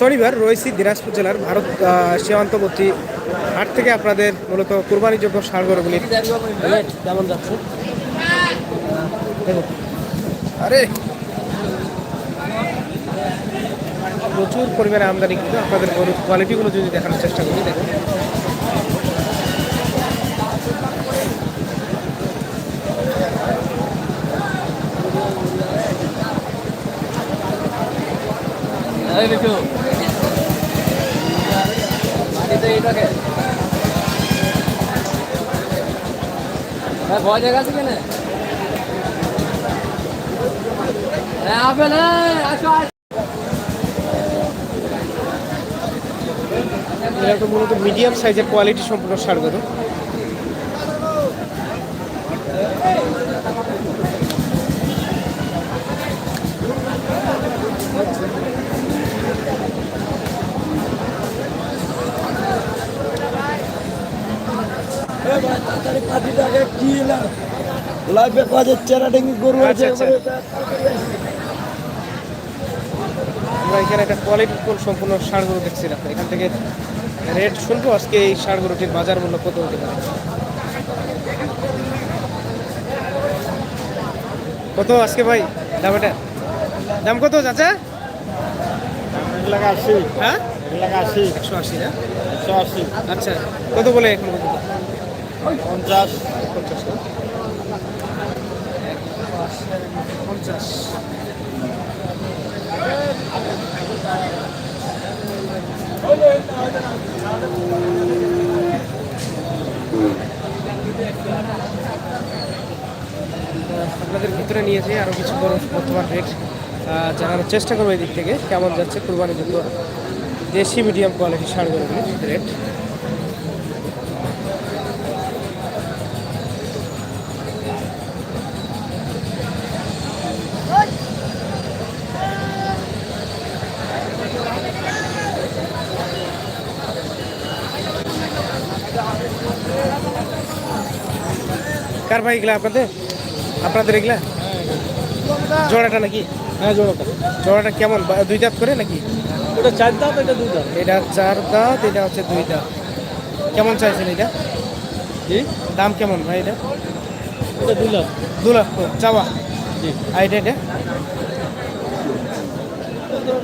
শনিবার রয়েছি দিনাজপুর জেলার ভারত সীমান্তবর্তী হাট থেকে আপনাদের মূলত কোরবানিযোগ্য সারগরগুলি। যাচ্ছে আরে! প্রচুর পরিমাণে আমদানি কিন্তু আপনাদের গরুর কোয়ালিটিগুলো যদি দেখানোর চেষ্টা করি, দেখুন। দেখো। বাড়িতে হ্যাঁ হ্যাঁ হ্যাঁ মূলত মিডিয়াম সাইজের কোয়ালিটি সম্পূর্ণ সার লাইফে কাজের চেরা ডেঙ্গি গরু আছে আচ্ছা, আচ্ছা। আমরা এখানে একটা কোয়ালিটি সম্পূর্ণ ষাঁড় গরু দেখছিলাম এখান থেকে রেট শুনব আজকে এই ষাঁড় গরুটির বাজার মূল্য কত হতে পারে? কত আজকে ভাই? দাম এটা? দাম কত চাচা? আশি। হ্যাঁ? আশি। একশো আশি না? একশো আশি। আচ্ছা কত বলে এখন পঞ্চাশ। পঞ্চাশ? পঞ্চাশ। আপনাদের ভিতরে নিয়েছে আরও কিছু বর্তমান রেট আহ, জানানোর চেষ্টা করব এই দিক থেকে কেমন যাচ্ছে কুরবানি যুদ্ধ দেশি মিডিয়াম কোয়ালিটি সারগুলোর রেট কার ভাই এগুলা আপনাদের? আপনাদের এগুলা? জোড়াটা নাকি? হ্যাঁ জোড়াটা। জোড়াটা কেমন? দুই দাঁত করে নাকি? ওটা চার দাঁত এটা দুই দাঁত। এটা চার দাঁত এটা হচ্ছে দুই দাঁত। কেমন চাইছেন এটা? দাম কেমন ভাই এটা? এটা দু লাখ। দু লাখ। চাওয়া। আর এটা এটা?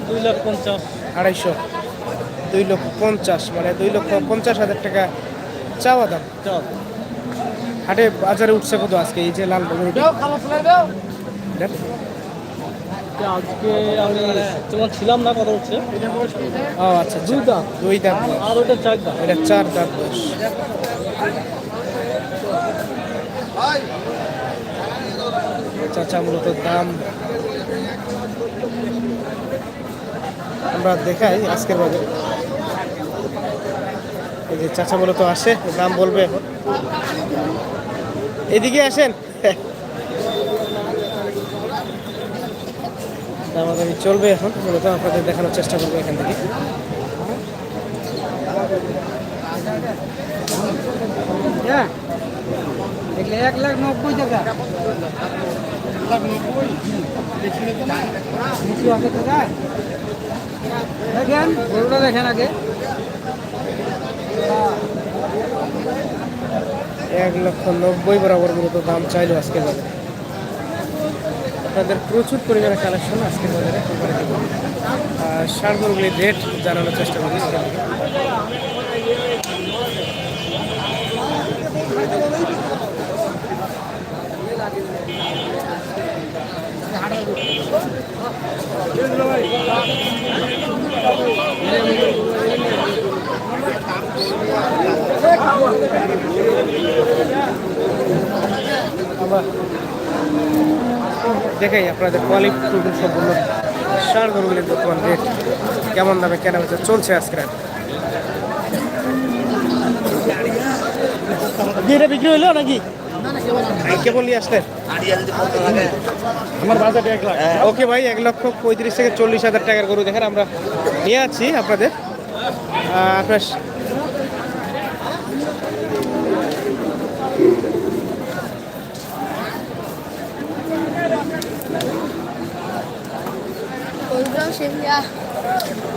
দুই লাখ পঞ্চাশ। আড়াইশো। দুই লক্ষ পঞ্চাশ মানে দুই লক্ষ পঞ্চাশ হাজার টাকা চাওয়া দাম। চার হাটে বাজারে উঠছে কত আজকে এই যে লাল এটা? আজকে আমি তোমার ছিলাম না কত হচ্ছে। ও আচ্ছা দুই দাঁত। দুই বয়স। আর ওটা চার দাঁত। এটা চার দাঁত বয়স। চাচা মূলত দাম। আমরা দেখাই আজকের বাজারে। এই যে চাচা মূলত আসে দাম বলবে এখন। এদিকে আসেন। দামাদামি চলবে এখন মূলত আপনাদের দেখানোর চেষ্টা করব এখান থেকে। হ্যাঁ। এক লাখ নব্বই টাকা। দেখেন, গরুটা দেখেন আগে। এক লক্ষ নব্বই বরাবর মূলত দাম চাইলো আজকের বাজারে আপনাদের প্রচুর পরিমাণে কালেকশন আজকের বাজারে সার গরুগুলির রেট জানানোর চেষ্টা করি। দেখাই আপনাদের কোয়ালিটি সম্পূর্ণ সার গরুগুলির বর্তমান রেট কেমন দামে কেনা বেচা চলছে আজকের হাটে। এটা বিক্রি হলো নাকি? কেবল নিয়ে আসলেন? আমার এক লাখ। ওকে ভাই এক লক্ষ পঁয়ত্রিশ থেকে চল্লিশ হাজার টাকার গরু দেখেন আমরা নিয়ে আছি আপনাদের। আপনার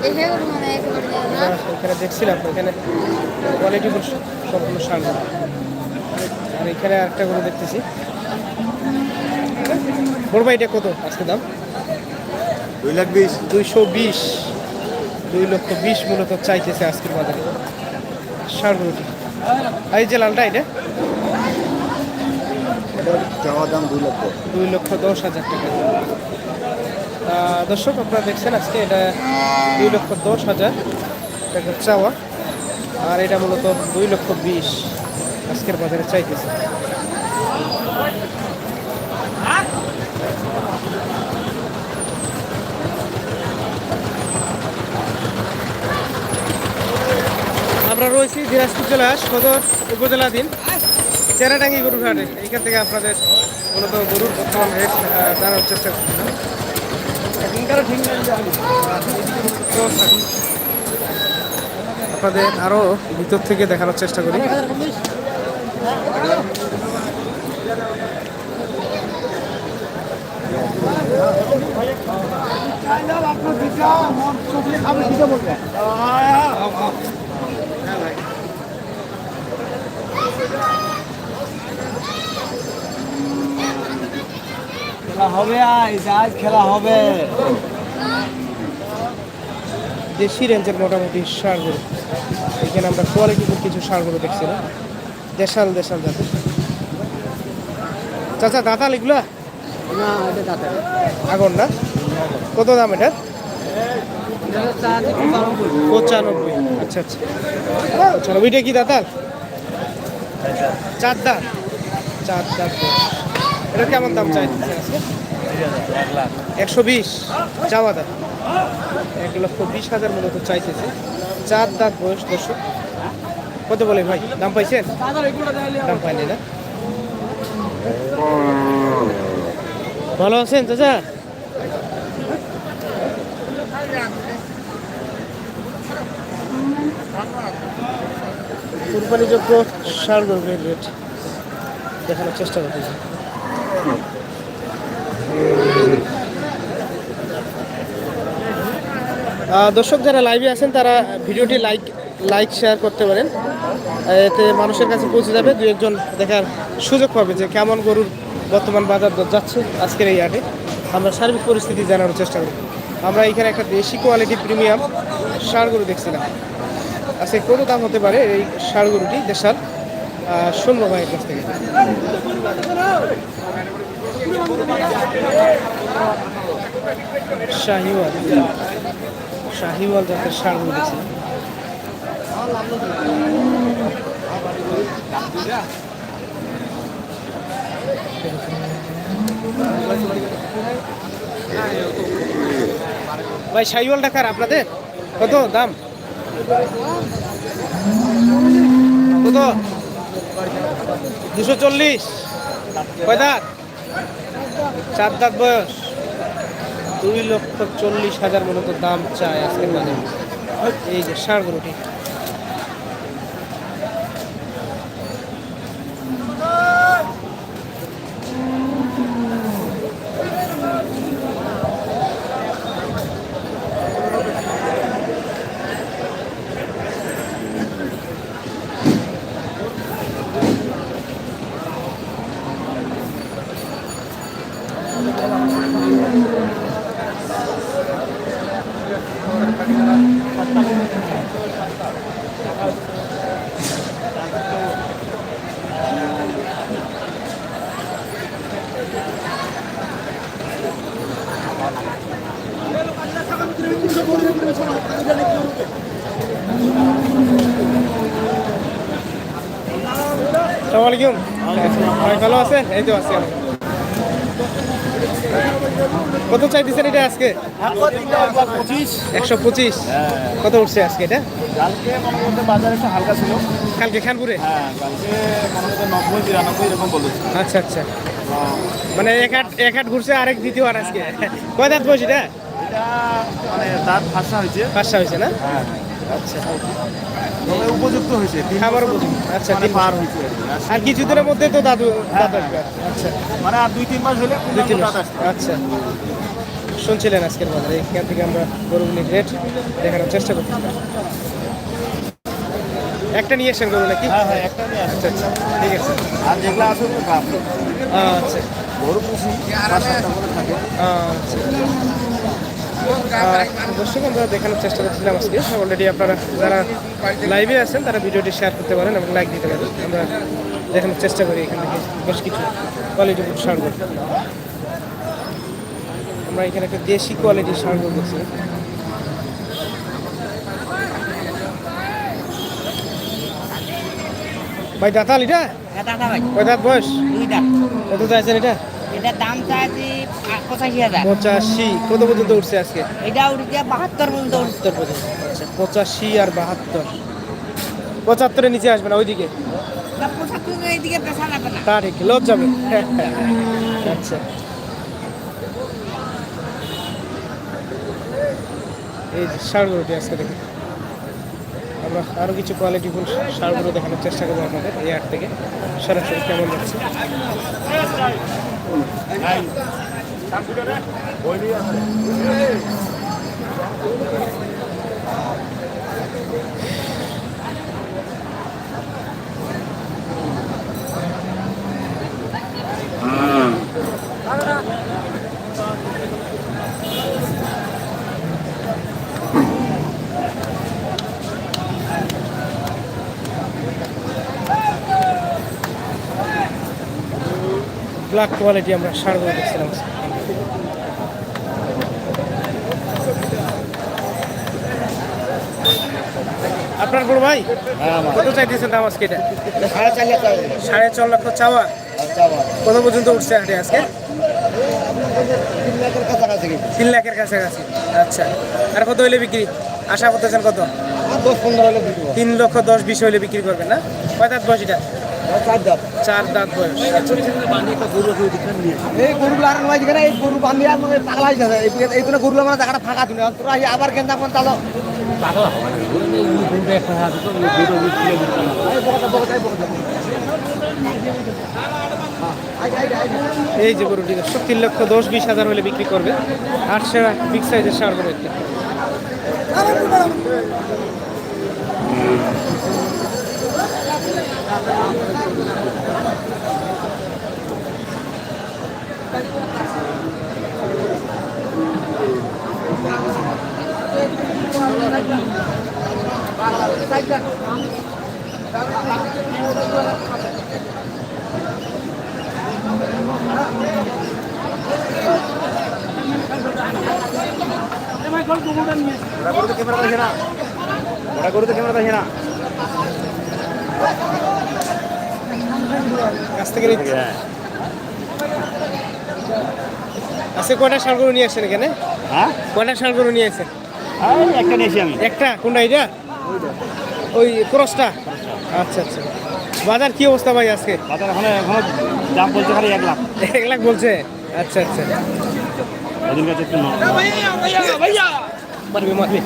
দেখে মানে একেবারে এখানে দেখছিলাম এখানে কোয়ালিটি সম্পূর্ণ গরু। আর এখানে আরেকটা গরু দেখতেছি। বড় ভাই এটা কত আজকে দাম? দুই লাখ বিশ। দুইশো বিশ। দুই লক্ষ বিশ মূলত চাইতেছে আজকের বাজারে। আর এই যে লালটা এটা? চাওয়া দাম দুই লক্ষ। দুই লক্ষ দশ হাজার টাকা। দর্শক, আপনারা দেখছেন আজকে এটা দুই লক্ষ দশ হাজার টাকা চাওয়া। আর এটা মূলত দুই লক্ষ বিশ আজকের বাজারে চাইতেছে। আমরা রয়েছি দিনাজপুর জেলা সদর উপজেলাধীন চেরাডাঙ্গি গরুর হাটে এইখান থেকে আপনাদের মূলত গরুর বর্তমান রেট জানার চেষ্টা করছিলাম। আপনাদের আরও ভিতর থেকে দেখানোর চেষ্টা করি। খেলা হবে আজ আজ খেলা হবে। দেশি রেঞ্জের মোটামুটি সার গরু এখানে আমরা কোয়ালিটিফুল কিছু সার গরু দেখছিলাম দেশাল দেশাল জাতের চাচা দাঁতাল এগুলো? না এটা আগুন না? কত দাম এটা পঁচানব্বই। আচ্ছা আচ্ছা। পঁচানব্বইটা কি দাঁতাল? চার দাঁত। চার দাঁত। এটা কেমন দাম আজকে একশো বিশ, চাওয়া দাঁত এক লক্ষ বিশ হাজার মূলত চাইতেছে। চার দাঁত বয়স, দর্শক। কত বলে ভাই? দাম পাইছেন? দাম পাইনি না। ভালো আছেন, চাচা? কুরবানিযোগ্য সার রেট দেখানোর চেষ্টা করতেছি। দর্শক যারা লাইভে আছেন, তারা ভিডিওটি লাইক লাইক শেয়ার করতে পারেন। এতে মানুষের কাছে পৌঁছে যাবে দু একজন দেখার সুযোগ পাবে যে কেমন গরুর বর্তমান বাজার দর যাচ্ছে আজকের এই হাটে আমরা সার্বিক পরিস্থিতি জানানোর চেষ্টা করি। আমরা এখানে একটা দেশি কোয়ালিটি প্রিমিয়াম ষাঁড় গরু দেখছিলাম। আজকে কত দাম হতে পারে এই ষাঁড় গরুটি? দেশাল শুনব ভাইয়ের কাছ থেকে। শাহিওয়াল। শাহিওয়াল জাতের গরু দেখছিলাম ভাই শাহিওয়াল টাকার আপনাদের? কত দাম? কত? দুশো চল্লিশ। কয় চার দাঁত বয়স। দুই লক্ষ চল্লিশ হাজার মূলত দাম চায় আজকের মানে এই যে ষাঁড় গরুটি আসসালামু আলাইকুম ভালো আছেন এই তো আছি। কত চাই চাইতেছেন এটা আজকে? একশো পঁচিশ। কত উঠছে আজকে এটা? কালকে মনে করতে বাজার একটু হালকা ছিল কালকে খানপুরে? হ্যাঁ কালকে মনে করতে নব্বই তিরানব্বই এরকম বলেছে আচ্ছা আচ্ছা। মানে এক হাট এক হাট ঘুরছে আরেক দ্বিতীয় হাট আজকে। কয় দাঁত বয়স এটা? মানে দাঁত ফাঁসা হয়েছে। পাঁচটা হয়েছে না? হ্যাঁ। আচ্ছা। তবে উপযুক্ত হয়েছে আমারও আচ্ছা, মানে তিন পার হয়েছে আর কিছুদিনের মধ্যে তো দাদু হ্যাঁ, আচ্ছা। মানে আর দুই তিন মাস হলে দুই তিন মাস। আচ্ছা। শুনছিলেন আজকের বাজারে এখান থেকে আমরা গরুগুলির রেট দেখানোর চেষ্টা করতেছিলাম একটা নিয়ে এসেন গরু নাকি হ্যাঁ হ্যাঁ একটা নিয়ে আচ্ছা আচ্ছা। ঠিক আছে। আর যেগুলো আছে আচ্ছা। গরু পুষি আচ্ছা। দর্শক আমরা দেখানোর চেষ্টা করছিলাম আজকে। অলরেডি আপনারা যারা লাইভে আছেন তারা ভিডিওটি শেয়ার করতে পারেন এবং লাইক দিতে পারেন। আমরা দেখানোর চেষ্টা করি এখান থেকে। বেশ কিছু কোয়ালিটি সার আমরা এখানে একটা দেশি কোয়ালিটির সার দেখছি ভাই দাঁতাল এটা? কয় দাঁত বয়স? কত চাইছেন এটা? এটার দাম চাইছি পঁচাশি হাজার পঁচাশি কত পর্যন্ত উঠছে আজকে? এটা উঠে বাহাত্তর পর্যন্ত উঠছে। পর্যন্ত পঁচাশি আর বাহাত্তর। পঁচাত্তরের নিচে আসবে না ওইদিকে? তা ঠিক লজ যাবে আচ্ছা। এই যে সারগুলোটি আজকে দেখি। আমরা আরও কিছু কোয়ালিটিফুল সারগুলো দেখানোর চেষ্টা করব আপনাদের এই হাট থেকে। সরাসরি কেমন যাচ্ছে ব্ল্যাক কোয়ালিটি আমরা সারগুলো দেখছিলাম আপনার বড় ভাই? কত চাইতেছেন দাম আজকে এটা? সাড়ে চার লক্ষ। চাওয়া? কত পর্যন্ত উঠছে হাটে আজকে? তিন লাখের কাছাকাছি। তিন লাখের কাছাকাছি। আচ্ছা। আর কত হইলে বিক্রি? আশা করতেছেন কত? তিন লক্ষ দশ বিশ হইলে বিক্রি করবেন না? কয় দাঁত বয়স এটা? চার দাম চার দাঁত বয়স। এই গরুগুলো আর নয় যেখানে এই গরু বান্ধি আর মানে পাগলা হয়ে যাবে এই- এই জন্য গরুগুলো মানে জায়গাটা ফাঁকা তোরা আবার কেন তখন তাহলে এই যে গরুটি দর্শক তিন লক্ষ দশ বিশ হাজার হলে বিক্রি করবে। সেরা বিগ সাইজের সার গরু একটি। ওরা গরুতে ক্যামেরা দেখে না। ওরা গরুতে ক্যামেরা দেখে না। কাছ থেকে নিচ্ছি। আজকে কয়টা সার গরু নিয়ে আসছেন এখানে? হ্যাঁ? কয়টা সার গরু নিয়ে আসছেন? একটা নিয়েছি আমি। একটা? কোনটা এটা ওই ক্রসটা? আচ্ছা আচ্ছা। বাজার কি অবস্থা ভাই আজকে? বাজার ওখানে এখনও দাম বলছে খালি এক লাখ। এক লাখ বলছে? আচ্ছা আচ্ছা। ওদের কাছে একটু ন- মারবে মারবে।